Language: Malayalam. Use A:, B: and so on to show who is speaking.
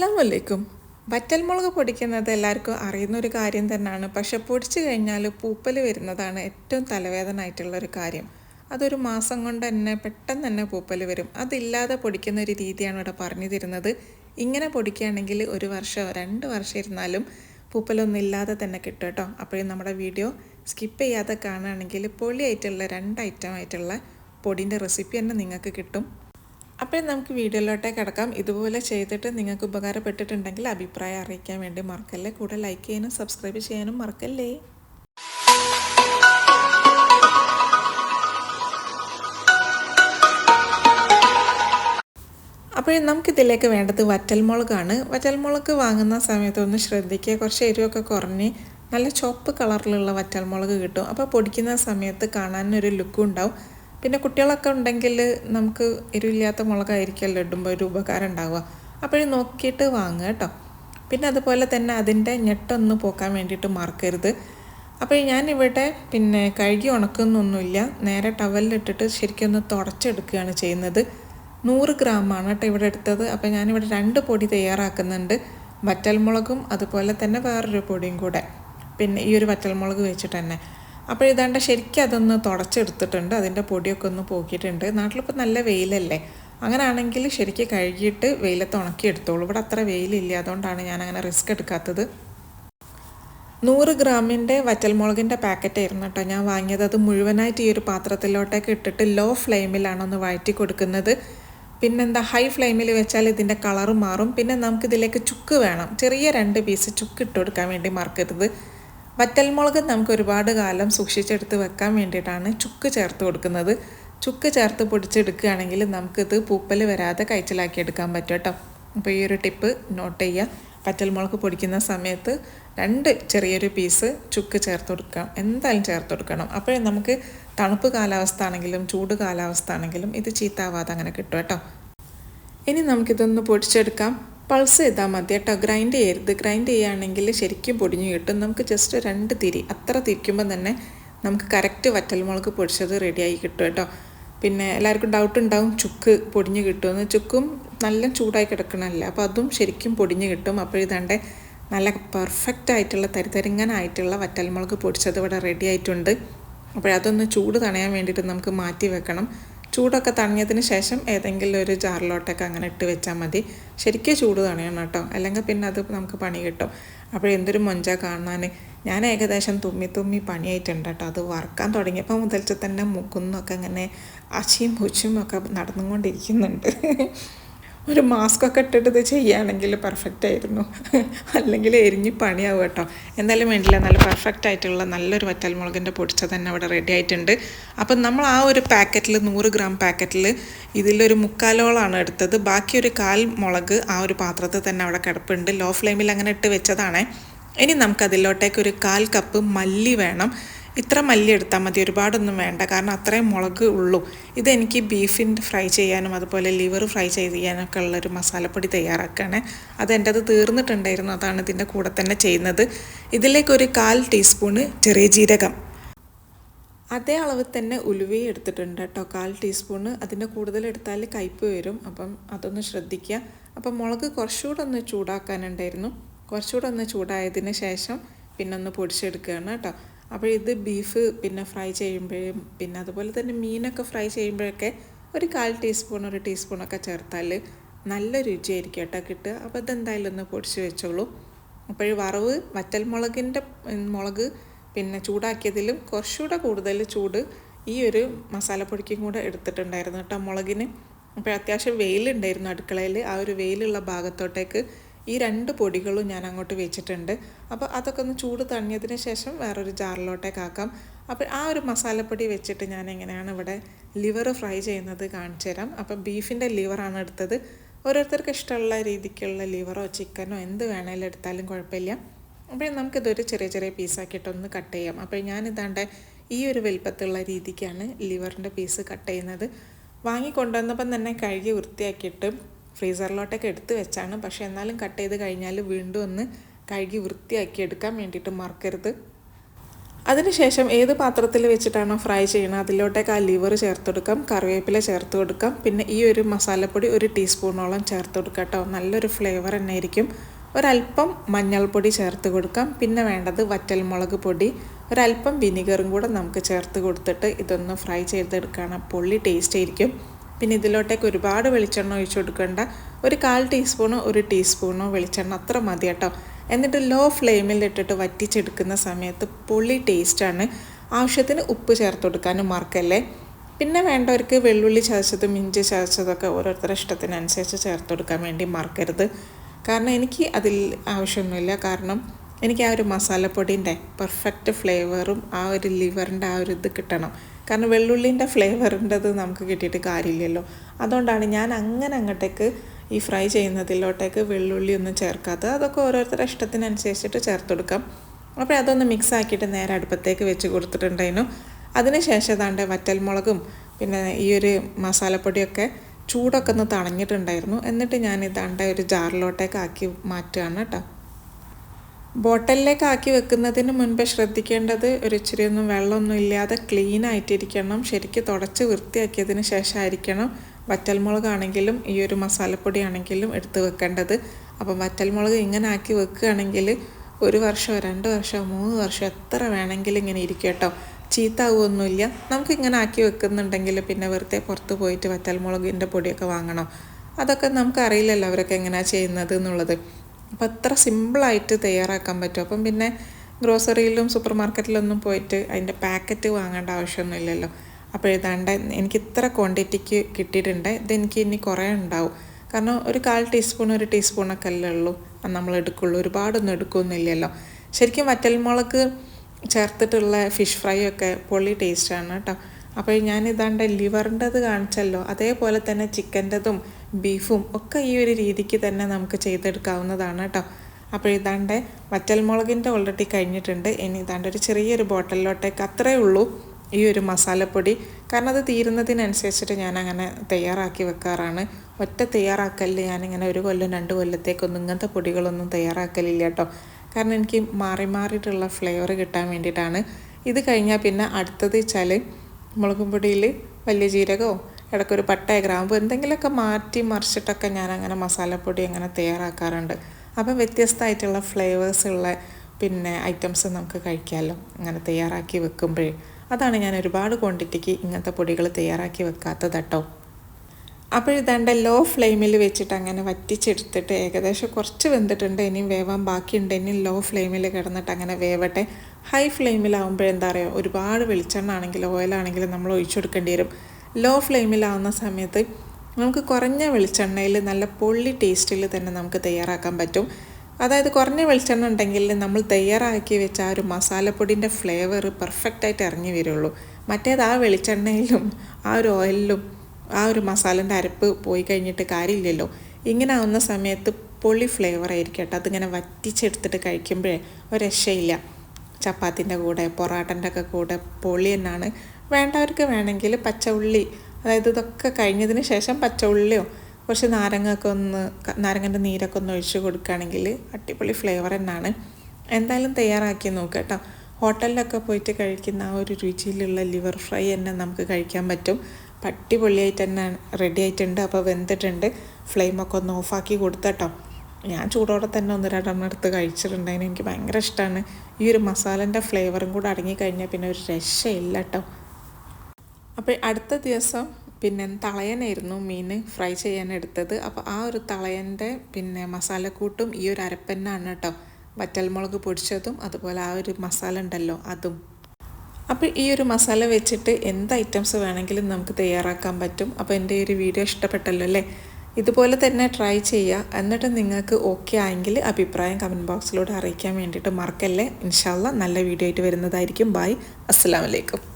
A: അസ്സാം വലൈക്കും വറ്റൽമുളക് പൊടിക്കുന്നത് എല്ലാവർക്കും അറിയുന്ന ഒരു കാര്യം തന്നെയാണ്. പക്ഷെ പൊടിച്ചു കഴിഞ്ഞാൽ പൂപ്പൽ വരുന്നതാണ് ഏറ്റവും തലവേദന ആയിട്ടുള്ള ഒരു കാര്യം. അതൊരു മാസം കൊണ്ട് തന്നെ പെട്ടെന്ന് തന്നെ പൂപ്പൽ വരും. അതില്ലാതെ പൊടിക്കുന്ന ഒരു രീതിയാണ് ഇവിടെ പറഞ്ഞു തരുന്നത്. ഇങ്ങനെ പൊടിക്കുകയാണെങ്കിൽ ഒരു വർഷം രണ്ട് വർഷം ഇരുന്നാലും പൂപ്പലൊന്നും ഇല്ലാതെ തന്നെ കിട്ടും കേട്ടോ. അപ്പോഴും നമ്മുടെ വീഡിയോ സ്കിപ്പ് ചെയ്യാതെ കാണുകയാണെങ്കിൽ പൊളിയായിട്ടുള്ള രണ്ട് ഐറ്റം ആയിട്ടുള്ള പൊടിന്റെ റെസിപ്പി തന്നെ നിങ്ങൾക്ക് കിട്ടും. അപ്പോൾ നമുക്ക് വീഡിയോയിലോട്ടേ കിടക്കാം. ഇതുപോലെ ചെയ്തിട്ട് നിങ്ങൾക്ക് ഉപകാരപ്പെട്ടിട്ടുണ്ടെങ്കിൽ അഭിപ്രായം അറിയിക്കാൻ വേണ്ടി മറക്കല്ലേ. കൂടെ ലൈക്ക് ചെയ്യാനും സബ്സ്ക്രൈബ് ചെയ്യാനും മറക്കല്ലേ. അപ്പോൾ നമുക്കിതിലേക്ക് വേണ്ടത് വറ്റൽമുളകാണ്. വറ്റൽമുളക് വാങ്ങുന്ന സമയത്ത് ഒന്ന് ശ്രദ്ധിക്കുക. കുറച്ച് എരിവൊക്കെ കുറഞ്ഞ് നല്ല ചുവപ്പ് കളറിലുള്ള വറ്റൽമുളക് കിട്ടും. അപ്പോൾ പൊടിക്കുന്ന സമയത്ത് കാണാനൊരു ലുക്കും ഉണ്ടാവും. പിന്നെ കുട്ടികളൊക്കെ ഉണ്ടെങ്കിൽ നമുക്ക് എരിവില്ലാത്ത മുളകായിരിക്കുമല്ലോ ഇടുമ്പോൾ ഒരു ഉപകാരം ഉണ്ടാവുക. അപ്പോഴും നോക്കിയിട്ട് വാങ്ങുക കേട്ടോ. പിന്നെ അതുപോലെ തന്നെ അതിന്റെ ഞെട്ടൊന്ന് പോക്കാൻ വേണ്ടിയിട്ട് മറക്കരുത്. അപ്പോൾ ഞാനിവിടെ പിന്നെ കഴുകി ഉണക്കുന്നൊന്നുമില്ല. നേരെ ടവലിലിട്ടിട്ട് ശരിക്കും ഒന്ന് തുടച്ചെടുക്കുകയാണ് ചെയ്യുന്നത്. നൂറ് ഗ്രാമാണ് കേട്ടോ ഇവിടെ എടുത്തത്. അപ്പോൾ ഞാനിവിടെ രണ്ട് പൊടി തയ്യാറാക്കുന്നുണ്ട്. വറ്റൽമുളകും അതുപോലെ തന്നെ വേറൊരു പൊടിയും കൂടെ. പിന്നെ ഈ ഒരു വറ്റൽമുളക് വെച്ചിട്ട് തന്നെ. അപ്പോൾ ഇതാണ്ട് ശരിക്കും അതൊന്ന് തുടച്ചെടുത്തിട്ടുണ്ട്. അതിന്റെ പൊടിയൊക്കെ ഒന്ന് പോക്കിയിട്ടുണ്ട്. നാട്ടിലിപ്പോൾ നല്ല വെയിലല്ലേ? അങ്ങനെയാണെങ്കിൽ ശരിക്കും കഴുകിയിട്ട് വെയിലത്ത് ഉണക്കി എടുത്തോളൂ. ഇവിടെ അത്ര വെയിലില്ല. അതുകൊണ്ടാണ് ഞാൻ അങ്ങനെ റിസ്ക് എടുക്കാത്തത്. നൂറ് ഗ്രാമിന്റെ വറ്റൽമുളകിന്റെ പാക്കറ്റ് ആയിരുന്നു കേട്ടോ ഞാൻ വാങ്ങിയത്. അത് മുഴുവനായിട്ട് ഈ ഒരു പാത്രത്തിലോട്ടേക്ക് ഇട്ടിട്ട് ലോ ഫ്ലെയിമിലാണ് ഒന്ന് വഴറ്റി കൊടുക്കുന്നത്. പിന്നെന്താ ഹൈ ഫ്ലെയിമിൽ വെച്ചാൽ ഇതിന്റെ കളറ് മാറും. പിന്നെ നമുക്കിതിലേക്ക് ചുക്ക് വേണം. ചെറിയ രണ്ട് പീസ് ചുക്ക് ഇട്ട് കൊടുക്കാൻ വേണ്ടി മറക്കരുത്. വറ്റൽമുളക് നമുക്ക് ഒരുപാട് കാലം സൂക്ഷിച്ചെടുത്ത് വെക്കാൻ വേണ്ടിയിട്ടാണ് ചുക്ക് ചേർത്ത് കൊടുക്കുന്നത്. ചുക്ക് ചേർത്ത് പൊടിച്ചെടുക്കുകയാണെങ്കിൽ നമുക്കിത് പൂപ്പൽ വരാതെ എടുക്കാൻ പറ്റും കേട്ടോ. അപ്പോൾ ഈ ഒരു ടിപ്പ് നോട്ട് ചെയ്യുക. വറ്റൽമുളക് പൊടിക്കുന്ന സമയത്ത് രണ്ട് ചെറിയൊരു പീസ് ചുക്ക് ചേർത്ത് കൊടുക്കാം. എന്തായാലും ചേർത്ത് കൊടുക്കണം. അപ്പോഴേ നമുക്ക് തണുപ്പ് കാലാവസ്ഥ ആണെങ്കിലും ചൂട് കാലാവസ്ഥ ആണെങ്കിലും ഇത് ചീത്താവാതെ അങ്ങനെ കിട്ടും കേട്ടോ. ഇനി നമുക്കിതൊന്ന് പൊടിച്ചെടുക്കാം. പൾസ് ചെയ്താൽ മതി കേട്ടോ. ഗ്രൈൻഡ് ചെയ്യരുത്. ഗ്രൈൻഡ് ചെയ്യുകയാണെങ്കിൽ ശരിക്കും പൊടിഞ്ഞു കിട്ടും. നമുക്ക് ജസ്റ്റ് രണ്ട് തിരി അത്ര തിരിക്കുമ്പോൾ തന്നെ നമുക്ക് കറക്റ്റ് വറ്റൽമുളക് പൊടിച്ചത് റെഡിയായി കിട്ടും കേട്ടോ. പിന്നെ എല്ലാവർക്കും ഡൗട്ട് ഉണ്ടാവും ചുക്ക് പൊടിഞ്ഞു കിട്ടുമെന്ന്. ചുക്കും നല്ല ചൂടായി കിടക്കണമല്ല അപ്പോൾ അതും ശരിക്കും പൊടിഞ്ഞു കിട്ടും. അപ്പോൾ ഇതാണ്ട് നല്ല പെർഫെക്റ്റ് ആയിട്ടുള്ള തരിതരിങ്ങനായിട്ടുള്ള വറ്റൽമുളക് പൊടിച്ചത് ഇവിടെ റെഡി ആയിട്ടുണ്ട്. അപ്പോൾ അതൊന്ന് ചൂട് തണയാൻ വേണ്ടിയിട്ട് നമുക്ക് മാറ്റി വെക്കണം. ചൂടൊക്കെ തണിഞ്ഞതിന് ശേഷം ഏതെങ്കിലും ഒരു ജാറിലോട്ടൊക്കെ അങ്ങനെ ഇട്ട് വെച്ചാൽ മതി. ശരിക്കും ചൂട് തണിയണം കേട്ടോ. അല്ലെങ്കിൽ പിന്നെ അത് നമുക്ക് പണി കിട്ടും. അപ്പോൾ എന്തൊരു മൊഞ്ച കാണാൻ. ഞാൻ ഏകദേശം തുമ്മി തുമ്മി പണിയായിട്ടുണ്ട് കേട്ടോ. അത് വറക്കാൻ തുടങ്ങിയപ്പോൾ മുതൽച്ച് തന്നെ മുക്കുന്നൊക്കെ അങ്ങനെ അച്ചിയും പൂച്ചും ഒക്കെ നടന്നുകൊണ്ടിരിക്കുന്നുണ്ട്. ഒരു മാസ്ക് ഒക്കെ ഇട്ടിട്ട് ഇത് ചെയ്യുകയാണെങ്കിൽ പെർഫെക്റ്റ് ആയിരുന്നു. അല്ലെങ്കിൽ എരിഞ്ഞ് പണിയാവും കേട്ടോ. എന്തായാലും വേണ്ടില്ല. നല്ല പെർഫെക്റ്റ് ആയിട്ടുള്ള നല്ലൊരു വറ്റൽമുളകിന്റെ പൊടിച്ച തന്നെ അവിടെ റെഡി ആയിട്ടുണ്ട്. അപ്പം നമ്മൾ ആ ഒരു പാക്കറ്റിൽ നൂറ് ഗ്രാം പാക്കറ്റിൽ ഇതിലൊരു മുക്കാലോളാണ് എടുത്തത്. ബാക്കി ഒരു കാൽ മുളക് ആ ഒരു പാത്രത്തിൽ തന്നെ അവിടെ കിടപ്പുണ്ട്. ലോ ഫ്ലെയിമിൽ അങ്ങനെ ഇട്ട് വെച്ചതാണേ. ഇനി നമുക്കതിലോട്ടേക്ക് ഒരു കാൽ കപ്പ് മല്ലി വേണം. ഇത്ര മല്ലി എടുത്താൽ മതി ഒരുപാടൊന്നും വേണ്ട. കാരണം അത്രയും മുളക് ഉള്ളൂ. ഇതെനിക്ക് ബീഫിന്റെ ഫ്രൈ ചെയ്യാനും അതുപോലെ ലിവർ ഫ്രൈ ചെയ്യാനൊക്കെ ഉള്ളൊരു മസാലപ്പൊടി തയ്യാറാക്കുകയാണ്. അത് എന്റെ അത് തീർന്നിട്ടുണ്ടായിരുന്നു അതാണ് ഇതിന്റെ കൂടെ തന്നെ ചെയ്യുന്നത്. ഇതിലേക്ക് ഒരു കാൽ ടീസ്പൂണ് ചെറിയ ജീരകം. അതേ അളവ് തന്നെ ഉലുവയും എടുത്തിട്ടുണ്ട് കേട്ടോ. കാൽ ടീസ്പൂണ്. അതിന്റെ കൂടുതൽ എടുത്താൽ കയ്പ് വരും. അപ്പം അതൊന്ന് ശ്രദ്ധിക്കുക. അപ്പം മുളക് കുറച്ചുകൂടെ ഒന്ന് ചൂടാക്കാനുണ്ടായിരുന്നു. കുറച്ചുകൂടെ ഒന്ന് ചൂടായതിന് ശേഷം പിന്നെ ഒന്ന് പൊടിച്ചെടുക്കുകയാണ് കേട്ടോ. അപ്പോൾ ഇത് ബീഫ് പിന്നെ ഫ്രൈ ചെയ്യുമ്പോഴും പിന്നെ അതുപോലെ തന്നെ മീനൊക്കെ ഫ്രൈ ചെയ്യുമ്പോഴൊക്കെ ഒരു കാൽ ടീസ്പൂൺ ഒരു ടീസ്പൂണൊക്കെ ചേർത്താൽ നല്ല രുചിയായിരിക്കും കേട്ടോ കിട്ടുക. അപ്പോൾ ഇതെന്തായാലും ഒന്ന് പൊടിച്ച് വെച്ചോളൂ. അപ്പോൾ വറവ് വറ്റൽ മുളകിന്റെ മുളക് പിന്നെ ചൂടാക്കിയതിലും കുറച്ചുകൂടെ കൂടുതൽ ചൂട് ഈ ഒരു മസാലപ്പൊടിക്കും കൂടെ എടുത്തിട്ടുണ്ടായിരുന്നു കേട്ടോ മുളകിന്. അപ്പോൾ അത്യാവശ്യം വെയിലുണ്ടായിരുന്നു അടുക്കളയിൽ. ആ ഒരു വെയിലുള്ള ഭാഗത്തോട്ടേക്ക് ഈ രണ്ട് പൊടികളും ഞാൻ അങ്ങോട്ട് വെച്ചിട്ടുണ്ട്. അപ്പോൾ അതൊക്കെ ഒന്ന് ചൂട് തണിഞ്ഞതിന് ശേഷം വേറൊരു ജാറിലോട്ടേക്ക് ആക്കാം. അപ്പോൾ ആ ഒരു മസാലപ്പൊടി വെച്ചിട്ട് ഞാൻ എങ്ങനെയാണ് ഇവിടെ ലിവർ ഫ്രൈ ചെയ്യുന്നത് കാണിച്ചു തരാം. അപ്പോൾ ബീഫിന്റെ ലിവറാണ് എടുത്തത്. ഓരോരുത്തർക്ക് ഇഷ്ടമുള്ള രീതിക്കുള്ള ലിവറോ ചിക്കനോ എന്ത് വേണേലും എടുത്താലും കുഴപ്പമില്ല. അപ്പോൾ നമുക്കിതൊരു ചെറിയ ചെറിയ പീസാക്കിയിട്ടൊന്ന് കട്ട് ചെയ്യാം. അപ്പോൾ ഞാനിതാണ്ട് ഈ ഒരു വലുപ്പത്തുള്ള രീതിക്കാണ് ലിവറിന്റെ പീസ് കട്ട് ചെയ്യുന്നത്. വാങ്ങിക്കൊണ്ടുവന്നപ്പം തന്നെ കഴുകി വൃത്തിയാക്കിയിട്ട് ഫ്രീസറിലോട്ടൊക്കെ എടുത്ത് വെച്ചാണ്. പക്ഷേ എന്നാലും കട്ട് ചെയ്ത് കഴിഞ്ഞാൽ വീണ്ടും ഒന്ന് കഴുകി വൃത്തിയാക്കി എടുക്കാൻ വേണ്ടിയിട്ട് മറക്കരുത്. അതിനുശേഷം ഏത് പാത്രത്തിൽ വെച്ചിട്ടാണോ ഫ്രൈ ചെയ്യുന്നത് അതിലോട്ടേക്ക് ആ ലിവർ ചേർത്ത് കൊടുക്കാം കറിവേപ്പില ചേർത്ത് കൊടുക്കാം പിന്നെ ഈ ഒരു മസാലപ്പൊടി ഒരു ടീസ്പൂണോളം ചേർത്ത് കൊടുക്കാം കേട്ടോ. നല്ലൊരു ഫ്ലേവർ തന്നെ ആയിരിക്കും. ഒരല്പം മഞ്ഞൾപ്പൊടി ചേർത്ത് കൊടുക്കാം. പിന്നെ വേണ്ടത് വറ്റൽമുളക് പൊടി. ഒരല്പം വിനിഗറും കൂടെ നമുക്ക് ചേർത്ത് കൊടുത്തിട്ട് ഇതൊന്ന് ഫ്രൈ ചെയ്തെടുക്കുകയാണ് പൊള്ളി ടേസ്റ്റ് ആയിരിക്കും. പിന്നെ ഇതിലോട്ടേക്ക് ഒരുപാട് വെളിച്ചെണ്ണ ഒഴിച്ചു കൊടുക്കേണ്ട ഒരു കാൽ ടീസ്പൂണോ ഒരു ടീസ്പൂണോ വെളിച്ചെണ്ണ അത്ര മതി കേട്ടോ. എന്നിട്ട് ലോ ഫ്ലെയിമിൽ ഇട്ടിട്ട് വറ്റിച്ചെടുക്കുന്ന സമയത്ത് പുളി ടേസ്റ്റാണ് ആവശ്യത്തിന് ഉപ്പ് ചേർത്ത് കൊടുക്കാനും മറക്കല്ലേ. പിന്നെ വേണ്ടവർക്ക് വെള്ളുള്ളി ചതച്ചതും ഇഞ്ചി ചതച്ചതൊക്കെ ഓരോരുത്തരുടെ ഇഷ്ടത്തിനനുസരിച്ച് ചേർത്ത് കൊടുക്കാൻ വേണ്ടി മറക്കരുത്. കാരണം എനിക്ക് അതിൽ ആവശ്യമൊന്നുമില്ല. കാരണം എനിക്ക് ആ ഒരു മസാലപ്പൊടിന്റെ പെർഫെക്റ്റ് ഫ്ലേവറും ആ ഒരു ലിവറിന്റെ ആ ഒരു ഇത് കിട്ടണം. കാരണം വെള്ളുള്ളിന്റെ ഫ്ലേവറിന്റെത് നമുക്ക് കിട്ടിയിട്ട് കാര്യമില്ലല്ലോ. അതുകൊണ്ടാണ് ഞാൻ അങ്ങനെ അങ്ങോട്ടേക്ക് ഈ ഫ്രൈ ചെയ്യുന്നതിലോട്ടേക്ക് വെള്ളുള്ളി ഒന്നും ചേർക്കാത്തത്. അതൊക്കെ ഓരോരുത്തരുടെ ഇഷ്ടത്തിനനുസരിച്ചിട്ട് ചേർത്ത് കൊടുക്കാം. അപ്പോൾ അതൊന്ന് മിക്സ് ആക്കിയിട്ട് നേരെ അടുപ്പത്തേക്ക് വെച്ച് കൊടുത്തിട്ടുണ്ടായിരുന്നു. അതിനുശേഷം ഏതാണ്ട് വറ്റൽമുളകും പിന്നെ ഈ ഒരു മസാലപ്പൊടിയൊക്കെ ചൂടൊക്കെ ഒന്ന് തണഞ്ഞിട്ടുണ്ടായിരുന്നു. എന്നിട്ട് ഞാൻ ഇതാണ്ട് ഒരു ജാറിലോട്ടേക്ക് ആക്കി മാറ്റുകയാണ് കേട്ടോ. ബോട്ടലിലേക്ക് ആക്കി വെക്കുന്നതിന് മുൻപ് ശ്രദ്ധിക്കേണ്ടത് ഒരു ഇച്ചിരി ഒന്നും വെള്ളമൊന്നും ഇല്ലാതെ ക്ലീൻ ആയിട്ടിരിക്കണം. ശരിക്കും തുടച്ച് വൃത്തിയാക്കിയതിന് ശേഷമായിരിക്കണം വറ്റൽമുളകാണെങ്കിലും ഈ ഒരു മസാലപ്പൊടി ആണെങ്കിലും എടുത്ത് വെക്കേണ്ടത്. അപ്പം വറ്റൽമുളക് ഇങ്ങനെ ആക്കി വെക്കുകയാണെങ്കിൽ ഒരു വർഷമോ രണ്ട് വർഷമോ മൂന്ന് വർഷമോ എത്ര വേണമെങ്കിലും ഇങ്ങനെ ഇരിക്കും കേട്ടോ. ചീത്താവുമൊന്നുമില്ല നമുക്ക് ഇങ്ങനെ ആക്കി വെക്കുന്നുണ്ടെങ്കിൽ പിന്നെ വെറുതെ പുറത്ത് പോയിട്ട് വറ്റൽമുളകിന്റെ പൊടിയൊക്കെ വാങ്ങണം. അതൊക്കെ നമുക്ക് അറിയില്ലല്ലോ അവരൊക്കെ എങ്ങനെയാണ് ചെയ്യുന്നത് എന്നുള്ളത്. അപ്പം അത്ര സിമ്പിളായിട്ട് തയ്യാറാക്കാൻ പറ്റും. അപ്പം പിന്നെ ഗ്രോസറിയിലും സൂപ്പർ മാർക്കറ്റിലൊന്നും പോയിട്ട് അതിന്റെ പാക്കറ്റ് വാങ്ങേണ്ട ആവശ്യമൊന്നുമില്ലല്ലോ. അപ്പോൾ ഏതാണ്ട് എനിക്ക് ഇത്ര ക്വാണ്ടിറ്റിക്ക് കിട്ടിയിട്ടുണ്ട്. ഇതെനിക്ക് ഇനി കുറേ ഉണ്ടാവും. കാരണം ഒരു കാൽ ടീസ്പൂൺ ഒരു ടീസ്പൂണൊക്കെ അല്ലേ ഉള്ളൂ. നമ്മൾ എടുക്കുള്ളൂ. ഒരുപാടൊന്നും എടുക്കുമെന്നില്ലല്ലോ ശരിക്കും വറ്റൽമുളക് ചേർത്തിട്ടുള്ള ഫിഷ് ഫ്രൈ ഒക്കെ പൊള്ളി ടേസ്റ്റാണ് കേട്ടോ. അപ്പോൾ ഞാൻ ഇതാണ്ട് ലിവറിന്റെത് കാണിച്ചല്ലോ. അതേപോലെ തന്നെ ചിക്കന്റെതും ബീഫും ഒക്കെ ഈ ഒരു രീതിക്ക് തന്നെ നമുക്ക് ചെയ്തെടുക്കാവുന്നതാണ് കേട്ടോ അപ്പോൾ ഇതാണ്ട് വറ്റൽമുളകിന്റെ ഓൾറെഡി കഴിഞ്ഞിട്ടുണ്ട്. ഇനി ഇതാണ്ട് ഒരു ചെറിയൊരു ബോട്ടലിലോട്ടേക്ക് അത്രയേ ഉള്ളൂ ഈ ഒരു മസാലപ്പൊടി. കാരണം അത് തീരുന്നതിനനുസരിച്ചിട്ട് ഞാൻ അങ്ങനെ തയ്യാറാക്കി വെക്കാറാണ്. ഒറ്റ തയ്യാറാക്കലിൽ ഞാനിങ്ങനെ ഒരു കൊല്ലം രണ്ട് കൊല്ലത്തേക്കൊന്നും ഇങ്ങനത്തെ പൊടികളൊന്നും തയ്യാറാക്കലില്ല കേട്ടോ കാരണം എനിക്ക് മാറി മാറിയിട്ടുള്ള ഫ്ലേവർ കിട്ടാൻ വേണ്ടിയിട്ടാണ്. ഇത് കഴിഞ്ഞാൽ പിന്നെ അടുത്തത് വെച്ചാൽ മുളകും പൊടിയിൽ വലിയ ജീരകമോ ഇടയ്ക്കൊരു പട്ട ഗ്രാമ്പ് എന്തെങ്കിലുമൊക്കെ മാറ്റി മറിച്ചിട്ടൊക്കെ ഞാൻ അങ്ങനെ മസാലപ്പൊടി അങ്ങനെ തയ്യാറാക്കാറുണ്ട്. അപ്പം വ്യത്യസ്തമായിട്ടുള്ള ഫ്ലേവേഴ്സ് ഉള്ള പിന്നെ ഐറ്റംസ് നമുക്ക് കഴിക്കാമല്ലോ അങ്ങനെ തയ്യാറാക്കി വെക്കുമ്പോഴേ. അതാണ് ഞാൻ ഒരുപാട് ക്വാണ്ടിറ്റിക്ക് ഇങ്ങനത്തെ പൊടികൾ തയ്യാറാക്കി വെക്കാത്തത് കേട്ടോ അപ്പോൾ ഇതാണ്ട് ലോ ഫ്ലെയിമിൽ വെച്ചിട്ട് അങ്ങനെ വറ്റിച്ചെടുത്തിട്ട് ഏകദേശം കുറച്ച് വെന്തിട്ടുണ്ട്. ഇനിയും വേവാൻ ബാക്കിയുണ്ട്. ഇനിയും ലോ ഫ്ലെയിമിൽ കിടന്നിട്ട് അങ്ങനെ വേവട്ടെ. ഹൈ ഫ്ലെയിമിലാവുമ്പോൾ എന്താ പറയുക? ഒരുപാട് വെളിച്ചെണ്ണ ആണെങ്കിലും ഓയിലാണെങ്കിലും നമ്മൾ ഒഴിച്ചു കൊടുക്കേണ്ടി വരും. ലോ ഫ്ലെയിമിലാവുന്ന സമയത്ത് നമുക്ക് കുറഞ്ഞ വെളിച്ചെണ്ണയിൽ നല്ല പൊള്ളി ടേസ്റ്റിൽ തന്നെ നമുക്ക് തയ്യാറാക്കാൻ പറ്റും. അതായത് കുറഞ്ഞ വെളിച്ചെണ്ണ ഉണ്ടെങ്കിൽ നമ്മൾ തയ്യാറാക്കി വെച്ച ആ ഒരു മസാലപ്പൊടിന്റെ ഫ്ലേവർ പെർഫെക്റ്റായിട്ട് ഇറങ്ങി വരുള്ളൂ. മറ്റേത് ആ വെളിച്ചെണ്ണയിലും ആ ഒരു ഓയിലിലും ആ ഒരു മസാലന്റെ അരപ്പ് പോയി കഴിഞ്ഞിട്ട് കാര്യമില്ലല്ലോ. ഇങ്ങനെ ആവുന്ന സമയത്ത് പൊളി ഫ്ലേവർ ആയിരിക്കും കേട്ടോ. അതിങ്ങനെ വറ്റിച്ചെടുത്തിട്ട് കഴിക്കുമ്പോഴേ ഒരു രക്ഷയില്ല ചപ്പാത്തിന്റെ കൂടെ പൊറാട്ടന്റെ ഒക്കെ കൂടെ പൊളി തന്നെയാണ് വേണ്ടവർക്ക് വേണമെങ്കിൽ പച്ച ഉള്ളി അതായത് ഇതൊക്കെ കഴിഞ്ഞതിന് ശേഷം പച്ച ഉള്ളിയോ കുറച്ച് നാരങ്ങയൊക്കെ ഒന്ന് നാരങ്ങന്റെ നീരൊക്കെ ഒന്ന് ഒഴിച്ച് കൊടുക്കുകയാണെങ്കിൽ അടിപൊളി ഫ്ലേവർ തന്നെയാണ്. എന്തായാലും തയ്യാറാക്കി നോക്കുക കേട്ടോ. ഹോട്ടലിലൊക്കെ പോയിട്ട് കഴിക്കുന്ന ആ ഒരു രുചിയിലുള്ള ലിവർ ഫ്രൈ തന്നെ നമുക്ക് കഴിക്കാൻ പറ്റും. പട്ടിപൊള്ളിയായിട്ട് തന്നെ റെഡി ആയിട്ടുണ്ട്. അപ്പോൾ വെന്തിട്ടുണ്ട്. ഫ്ലെയിമൊക്കെ ഒന്ന് ഓഫാക്കി കൊടുത്തട്ടോ ഞാൻ ചൂടോടെ തന്നെ ഒന്ന് രണ്ടെണ്ണം എടുത്ത് കഴിച്ചിട്ടുണ്ടായിരുന്നു. എനിക്ക് ഭയങ്കര ഇഷ്ടമാണ്. ഈ ഒരു മസാലന്റെ ഫ്ലേവറും കൂടെ അടങ്ങിക്കഴിഞ്ഞാൽ പിന്നെ ഒരു രക്ഷയില്ല കേട്ടോ. അപ്പോൾ അടുത്ത ദിവസം പിന്നെ തളയനായിരുന്നു മീൻ ഫ്രൈ ചെയ്യാൻ എടുത്തത് അപ്പോൾ ആ ഒരു തളയന്റെ പിന്നെ മസാലക്കൂട്ടും ഈ ഒരു അരപ്പന്നാണ് കേട്ടോ. വറ്റൽമുളക് പൊടിച്ചതും അതുപോലെ ആ ഒരു മസാല ഉണ്ടല്ലോ അതും. അപ്പോൾ ഈ ഒരു മസാല വെച്ചിട്ട് എന്ത് ഐറ്റംസ് വേണമെങ്കിലും നമുക്ക് തയ്യാറാക്കാൻ പറ്റും. അപ്പോൾ എന്റെ ഒരു വീഡിയോ ഇഷ്ടപ്പെട്ടല്ലോ അല്ലേ? ഇതുപോലെ തന്നെ ട്രൈ ചെയ്യുക എന്നിട്ട് നിങ്ങൾക്ക് ഓക്കെ ആയെങ്കിൽ അഭിപ്രായം കമന്റ് ബോക്സിലൂടെ അറിയിക്കാൻ വേണ്ടിയിട്ട് മറക്കല്ലേ. ഇൻഷാല്ല നല്ല വീഡിയോ ആയിട്ട് വരുന്നതായിരിക്കും. ബൈ അസ്സാം വലൈക്കും